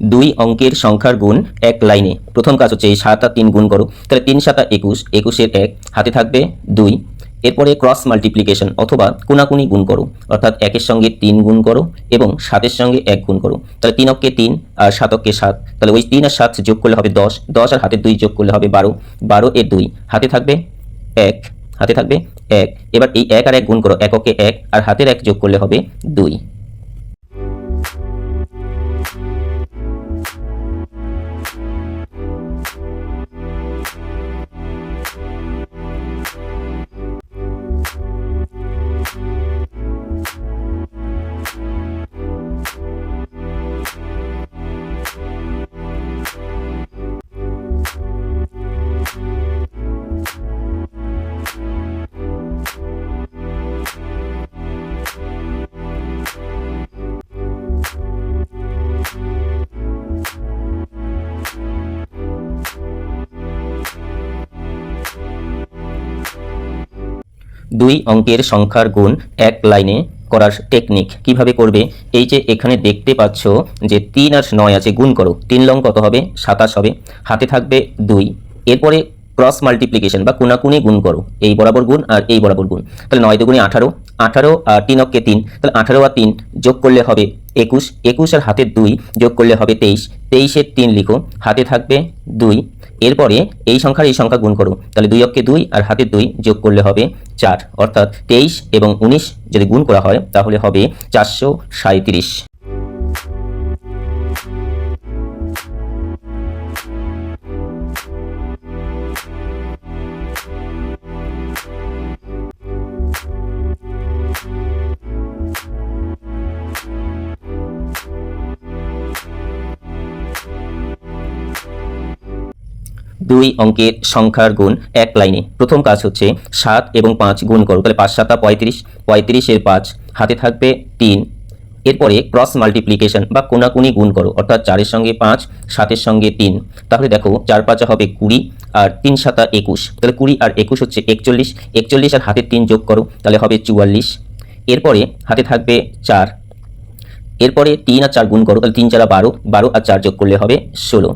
দুই অঙ্কের সংখ্যার গুণ এক লাইনে। প্রথম কাজ হচ্ছে এই সাত আর তিন গুণ করো। তাহলে তিন সাত সাতা একুশ, একুশের এক, হাতে থাকবে দুই। এরপরে ক্রস মাল্টিপ্লিকেশন অথবা কোনাকুনি গুণ করো। অর্থাৎ একের সঙ্গে তিন গুণ করো এবং সাতের সঙ্গে এক গুণ করো। তাহলে তিন অক্ষে তিন আর সাত অক্ষে সাত। তাহলে ওই তিন আর সাত যোগ করলে হবে দশ। দশ আর হাতে দুই যোগ করলে হবে বারো। বারো এর দুই, হাতে থাকবে এক, হাতে থাকবে এক। এবার এই এক আর এক গুণ করো। এককে এক আর হাতের এক যোগ করলে হবে দুই। দুই অঙ্কের সংখ্যার গুণ এক লাইনে করার টেকনিক কীভাবে করবে? এই যে এখানে দেখতে পাচ্ছ যে তিন আর নয় আছে, গুণ করো। তিন লং কত হবে? সাতাশ হবে। হাতে থাকবে দুই। এরপরে ক্রস মাল্টিপ্লিকেশন বা কোনাকুনি গুণ করো। এই বরাবর গুণ আর এই বরাবর গুণ। তাহলে নয় দুগুণে আঠারো আঠারো আর তিন অক্ষে তিন, তাহলে আঠারো আর তিন যোগ করলে হবে একুশ। একুশ আর হাতের দুই যোগ করলে হবে তেইশ। তেইশের তিন লিখো, হাতে থাকবে দুই। এরপরে এই সংখ্যার এই সংখ্যা গুণ করো, তাহলে দুই অক্ষে দুই আর হাতে দুই যোগ করলে হবে চার। অর্থাৎ তেইশ এবং উনিশ যদি গুণ করা হয়, তাহলে হবে চারশো সাঁত্রিশ দুই অঙ্কের সংখ্যার গুণ এক লাইনে। প্রথম কাজ হচ্ছে সাত এবং পাঁচ গুণ করো। তাহলে পাঁচ, সাতা পঁয়ত্রিশ। পঁয়ত্রিশের পাঁচ, হাতে থাকবে তিন। এরপরে ক্রস মাল্টিপ্লিকেশন বা কোনাকুনি গুণ করো। অর্থাৎ চারের সঙ্গে পাঁচ, সাতের সঙ্গে তিন। তাহলে দেখো চার পাঁচা হবে কুড়ি আর তিন সাতা একুশ। তাহলে কুড়ি আর একুশ হচ্ছে একচল্লিশ। একচল্লিশ আর হাতের তিন যোগ করো, তাহলে হবে চুয়াল্লিশ। এরপরে হাতে থাকবে চার। এরপরে তিন আর চার গুণ করো, তাহলে তিন চারা বারো। বারো আর চার যোগ করলে হবে ষোলো।